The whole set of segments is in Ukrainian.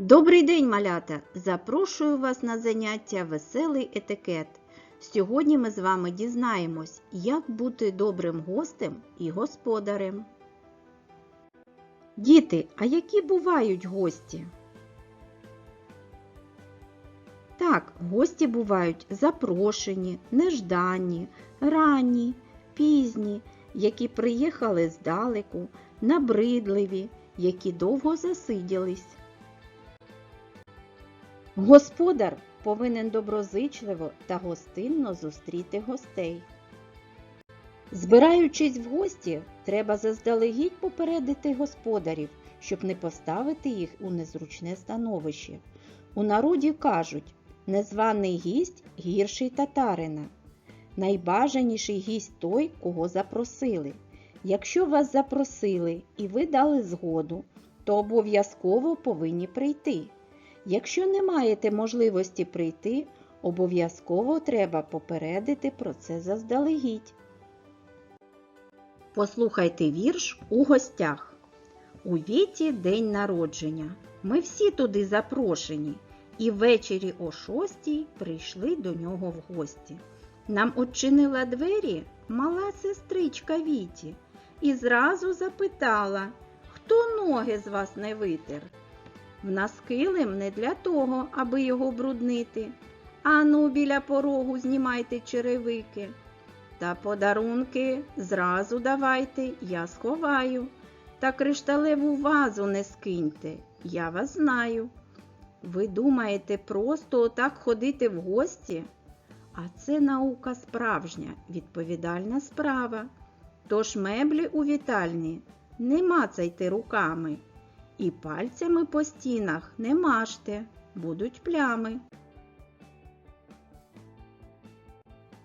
Добрий день, малята! Запрошую вас на заняття Веселий етикет. Сьогодні ми з вами дізнаємось, як бути добрим гостем і господарем. Діти, а які бувають гості? Так, гості бувають запрошені, неждані, ранні, пізні, які приїхали здалеку, набридливі, які довго засиділись. Господар повинен доброзичливо та гостинно зустріти гостей. Збираючись в гості, треба заздалегідь попередити господарів, щоб не поставити їх у незручне становище. У народі кажуть, незваний гість гірший татарина. Найбажаніший гість той, кого запросили. Якщо вас запросили і ви дали згоду, то обов'язково повинні прийти. Якщо не маєте можливості прийти, обов'язково треба попередити про це заздалегідь. Послухайте вірш у гостях. У віті день народження. Ми всі туди запрошені, і ввечері о шостій прийшли до нього в гості. Нам очинила двері мала сестричка Віті і зразу запитала, хто ноги з вас не витер. В нас килим не для того, аби його бруднити. Ану, біля порогу знімайте черевики. Та подарунки зразу давайте, я сховаю. Та кришталеву вазу не скиньте, я вас знаю. Ви думаєте просто отак ходити в гості? А це наука справжня, відповідальна справа. Тож меблі у вітальні не мацайте руками. І пальцями по стінах не мажте, будуть плями.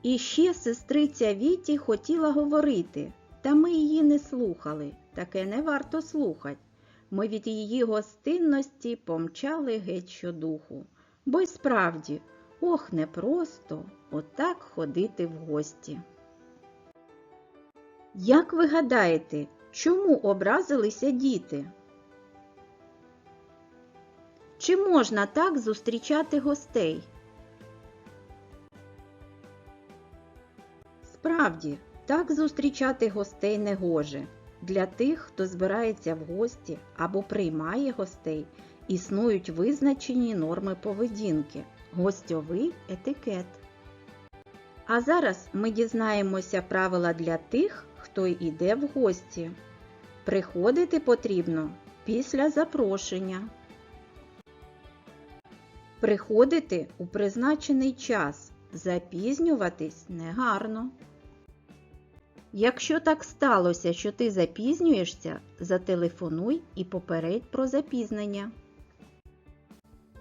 І ще сестриця Віті хотіла говорити, та ми її не слухали, таке не варто слухать. Ми від її гостинності помчали геть щодуху. Бо й справді, ох, непросто отак ходити в гості. Як ви гадаєте, чому образилися діти? Чи можна так зустрічати гостей? Справді, так зустрічати гостей не гоже. Для тих, хто збирається в гості або приймає гостей, існують визначені норми поведінки, гостьовий етикет. А зараз ми дізнаємося правила для тих, хто йде в гості. Приходити потрібно після запрошення. Приходити у призначений час, запізнюватись негарно. Якщо так сталося, що ти запізнюєшся, зателефонуй і попередь про запізнення.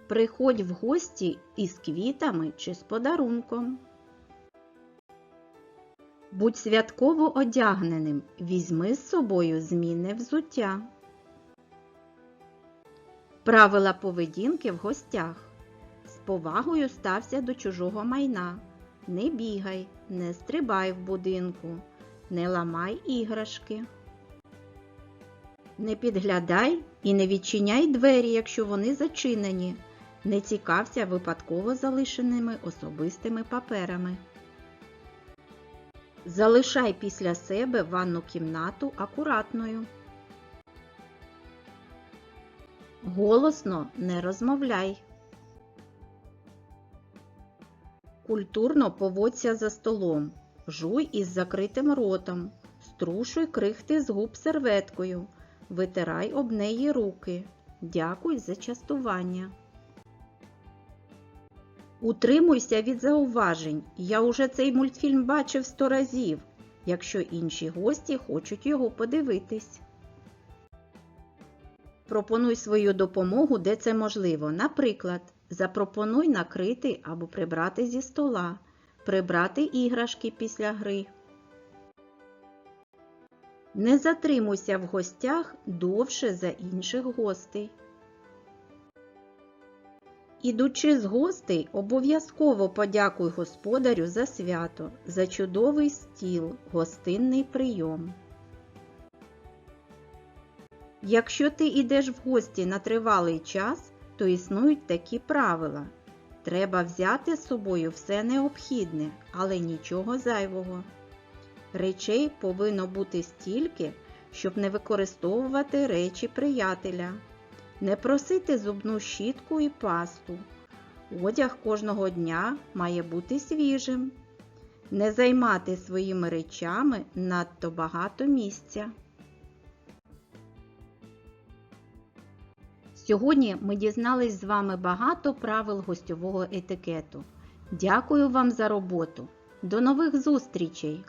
Приходь в гості із квітами чи з подарунком. Будь святково одягненим, візьми з собою змінне взуття. Правила поведінки в гостях. Повагою стався до чужого майна. Не бігай, не стрибай в будинку, не ламай іграшки. Не підглядай і не відчиняй двері, якщо вони зачинені. Не цікався випадково залишеними особистими паперами. Залишай після себе ванну кімнату акуратною. Голосно не розмовляй. Культурно поводься за столом, жуй із закритим ротом, струшуй крихти з губ серветкою, витирай об неї руки. Дякуй за частування. Утримуйся від зауважень. Я уже цей мультфільм бачив сто разів, якщо інші гості хочуть його подивитись. Пропонуй свою допомогу, де це можливо. Наприклад, запропонуй накрити або прибрати зі стола, прибрати іграшки після гри. Не затримуйся в гостях довше за інших гостей. Ідучи з гостей, обов'язково подякуй господарю за свято, за чудовий стіл, гостинний прийом. Якщо ти йдеш в гості на тривалий час, то існують такі правила. Треба взяти з собою все необхідне, але нічого зайвого. Речей повинно бути стільки, щоб не використовувати речі приятеля, не просити зубну щітку і пасту. Одяг кожного дня має бути свіжим, не займати своїми речами надто багато місця. Сьогодні ми дізнались з вами багато правил гостьового етикету. Дякую вам за роботу. До нових зустрічей!